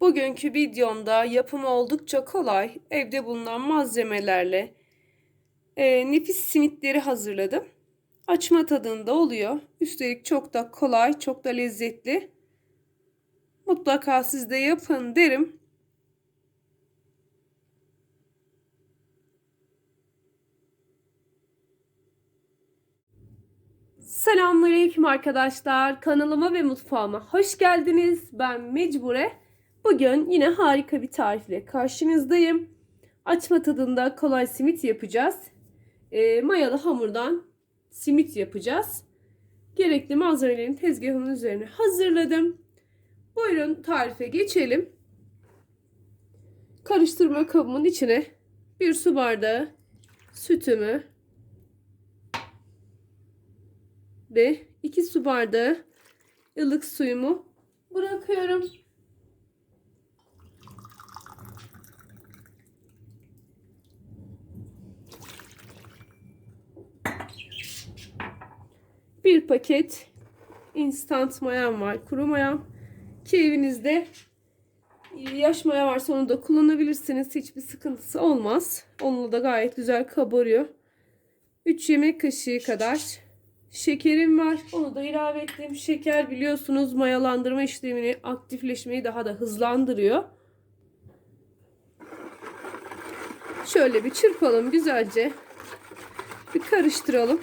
Bugünkü videomda yapımı oldukça kolay, evde bulunan malzemelerle e, nefis simitleri hazırladım. Açma tadında oluyor. Üstelik çok da kolay, çok da lezzetli. Mutlaka siz de yapın derim. Selamünaleyküm arkadaşlar. Kanalıma ve mutfağıma hoş geldiniz. Ben Mecbure. Bugün yine harika bir tarifle karşınızdayım. Açma tadında kolay simit yapacağız. E, mayalı hamurdan simit yapacağız. Gerekli malzemelerin tezgahımın üzerine hazırladım. Buyurun tarife geçelim. Karıştırma kabımın içine bir su bardağı sütümü ve 2 su bardağı ılık suyumu bırakıyorum. Bir paket instant mayam var, kuru mayam. Ki evinizde yaş maya varsa onu da kullanabilirsiniz. Hiçbir sıkıntısı olmaz. Onunla da gayet güzel kabarıyor. 3 yemek kaşığı kadar şekerim var. Onu da ilave ettim. Şeker biliyorsunuz mayalandırma işlemini aktifleşmeyi daha da hızlandırıyor. Şöyle bir çırpalım güzelce. Bir karıştıralım.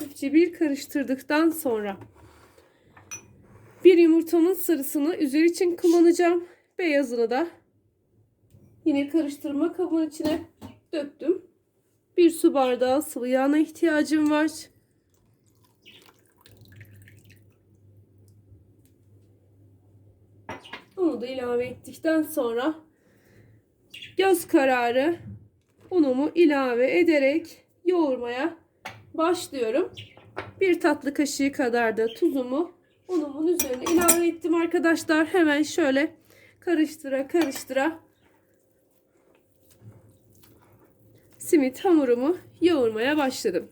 Hafifçe bir karıştırdıktan sonra bir yumurtamın sarısını üzeri için kullanacağım. Beyazını da yine karıştırma kabının içine döktüm. Bir su bardağı sıvı yağına ihtiyacım var. Onu da ilave ettikten sonra göz kararı unumu ilave ederek yoğurmaya başlıyorum. Bir tatlı kaşığı kadar da tuzumu unumun üzerine ilave ettim arkadaşlar. Hemen şöyle karıştıra karıştıra simit hamurumu yoğurmaya başladım.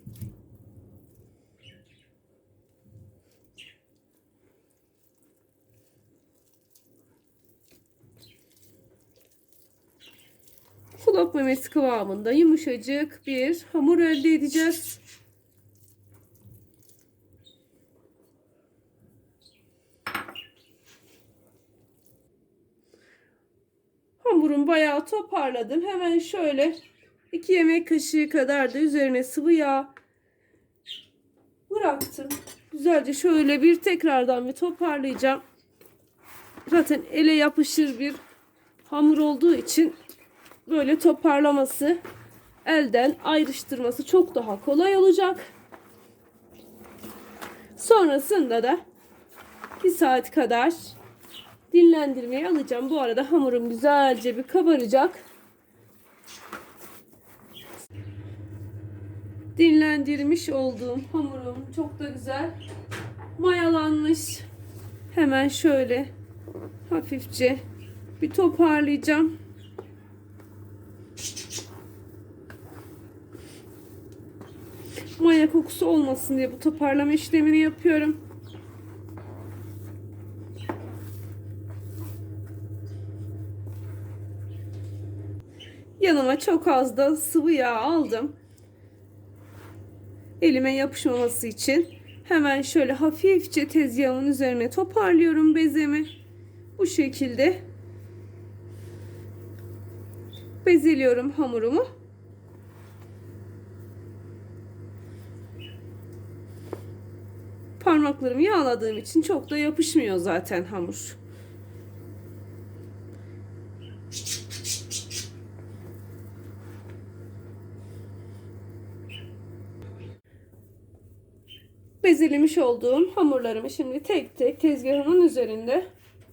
Kulak memesi kıvamında yumuşacık bir hamur elde edeceğiz. Hamurum bayağı toparladım. Hemen şöyle 2 yemek kaşığı kadar da üzerine sıvı yağ bıraktım. Güzelce şöyle bir tekrardan bir toparlayacağım. Zaten ele yapışır bir hamur olduğu için böyle toparlaması elden ayrıştırması çok daha kolay olacak. Sonrasında da 2 saat kadar dinlendirmeye alacağım. Bu arada hamurum güzelce bir kabaracak. Dinlendirmiş olduğum hamurum çok da güzel mayalanmış. Hemen şöyle hafifçe bir toparlayacağım. Maya kokusu olmasın diye bu toparlama işlemini yapıyorum. Yanıma çok az da sıvı yağ aldım. Elime yapışmaması için. Hemen şöyle hafifçe tezgahın üzerine toparlıyorum bezemi. Bu şekilde bezeliyorum hamurumu. Parmaklarımı yağladığım için çok da yapışmıyor zaten hamur. Bezelemiş olduğum hamurlarımı şimdi tek tek tezgahımın üzerinde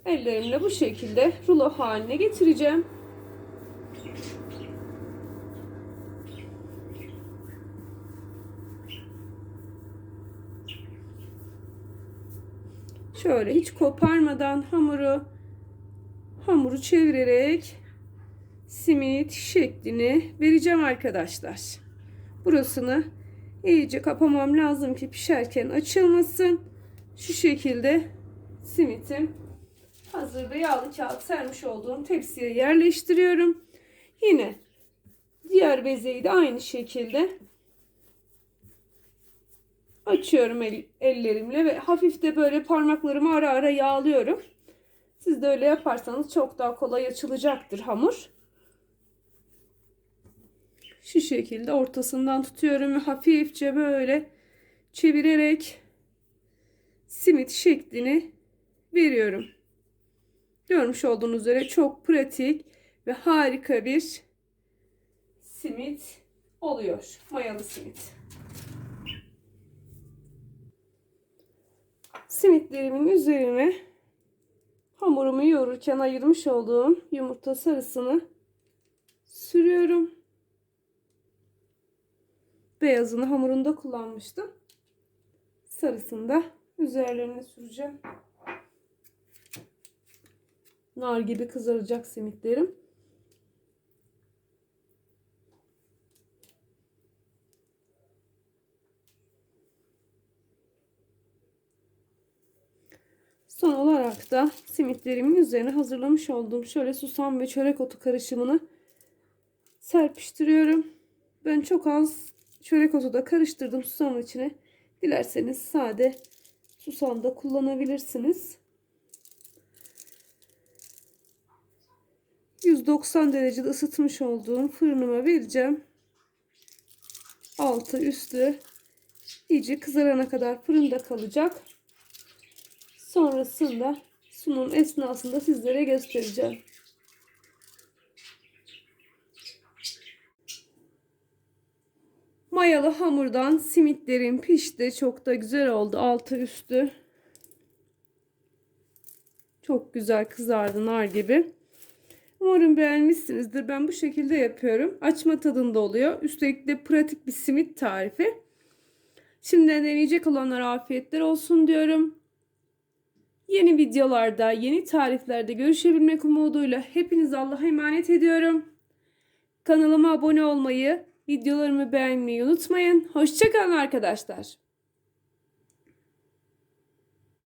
ellerimle bu şekilde rulo haline getireceğim. Şöyle hiç koparmadan hamuru hamuru çevirerek simit şeklini vereceğim arkadaşlar. Burasını iyice kapamam lazım ki pişerken açılmasın. Şu şekilde simitim hazırda yağlı kağıt sermiş olduğum tepsiye yerleştiriyorum. Yine diğer bezeyi de aynı şekilde açıyorum el- ellerimle ve hafif de böyle parmaklarımı ara ara yağlıyorum. Siz de öyle yaparsanız çok daha kolay açılacaktır hamur. Şu şekilde ortasından tutuyorum ve hafifçe böyle çevirerek simit şeklini veriyorum. Görmüş olduğunuz üzere çok pratik ve harika bir simit oluyor. Mayalı simit. Simitlerimin üzerine hamurumu yoğururken ayırmış olduğum yumurta sarısını sürüyorum. Beyazını hamurunda kullanmıştım. Sarısını da üzerlerine süreceğim. Nar gibi kızaracak simitlerim. Son olarak da simitlerimin üzerine hazırlamış olduğum şöyle susam ve çörek otu karışımını serpiştiriyorum. Ben çok az çörek otu da karıştırdım susamın içine. Dilerseniz sade susam da kullanabilirsiniz. 190 derecede ısıtmış olduğum fırınıma vereceğim. Altı üstü iyice kızarana kadar fırında kalacak. Sonrasında sunum esnasında sizlere göstereceğim. Mayalı hamurdan simitlerim pişti. Çok da güzel oldu altı üstü. Çok güzel kızardı nar gibi. Umarım beğenmişsinizdir. Ben bu şekilde yapıyorum. Açma tadında oluyor. Üstelik de pratik bir simit tarifi. Şimdiden deneyecek olanlara afiyetler olsun diyorum. Yeni videolarda, yeni tariflerde görüşebilmek umuduyla hepinizi Allah'a emanet ediyorum. Kanalıma abone olmayı, videolarımı beğenmeyi unutmayın. Hoşçakalın arkadaşlar.